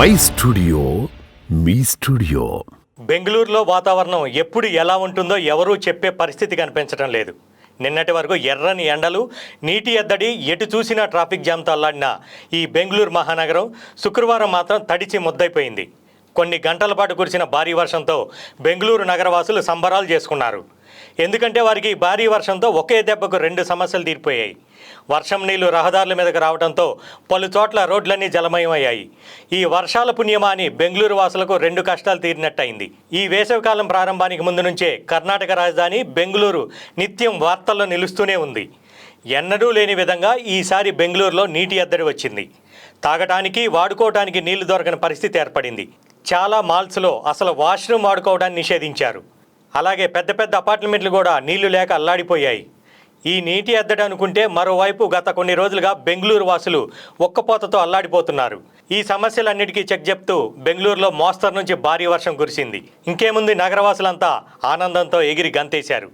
My studio me studio. బెంగళూరులో వాతావరణం ఎప్పుడు ఎలా ఉంటుందో ఎవరూ చెప్పే పరిస్థితి కనిపించడం లేదు. నిన్నటి వరకు ఎర్రని ఎండలు నీటి ఎద్దడి ఎటు చూసినా ట్రాఫిక్ జామ్తో తల్లాడిన ఈ బెంగళూరు మహానగరం శుక్రవారం మాత్రం తడిచి ముద్దైపోయింది కొన్ని గంటల పాటు కురిసిన భారీ వర్షంతో బెంగళూరు నగరవాసులు సంబరాలు చేసుకున్నారు. ఎందుకంటే వారికి ఈ భారీ వర్షంతో ఒకే దెబ్బకు రెండు సమస్యలు తీరిపోయాయి. వర్షం నీళ్ళు రహదారుల మీదకు రావడంతో పలు చోట్ల రోడ్లన్నీ జలమయమయ్యాయి. ఈ వర్షాల పుణ్యమా అని బెంగళూరు వాసులకు రెండు కష్టాలు తీరినట్టయింది. ఈ వేసవికాలం ప్రారంభానికి ముందు నుంచే కర్ణాటక రాజధాని బెంగళూరు నిత్యం వార్తల్లో నిలుస్తూనే ఉంది. ఎన్నడూ లేని విధంగా ఈసారి బెంగళూరులో నీటి ఎద్దడి వచ్చింది. తాగటానికి వాడుకోవటానికి నీళ్ళు దొరకని పరిస్థితి ఏర్పడింది. చాలా మాల్స్లో అసలు వాష్రూమ్ వాడుకోవడాన్ని నిషేధించారు. అలాగే పెద్ద పెద్ద అపార్ట్మెంట్లు కూడా నీళ్ళు లేక అల్లాడిపోయాయి. ఈ నీటి ఎద్దడి అనుకుంటే మరోవైపు గత కొన్ని రోజులుగా బెంగళూరు వాసులు ఒక్కపోతతో అల్లాడిపోతున్నారు. ఈ సమస్యలన్నిటికీ చెక్ చెప్తూ బెంగళూరులో మోస్తరు నుంచి భారీ వర్షం కురిసింది. ఇంకేముంది నగరవాసులంతా ఆనందంతో ఎగిరి గంతేశారు.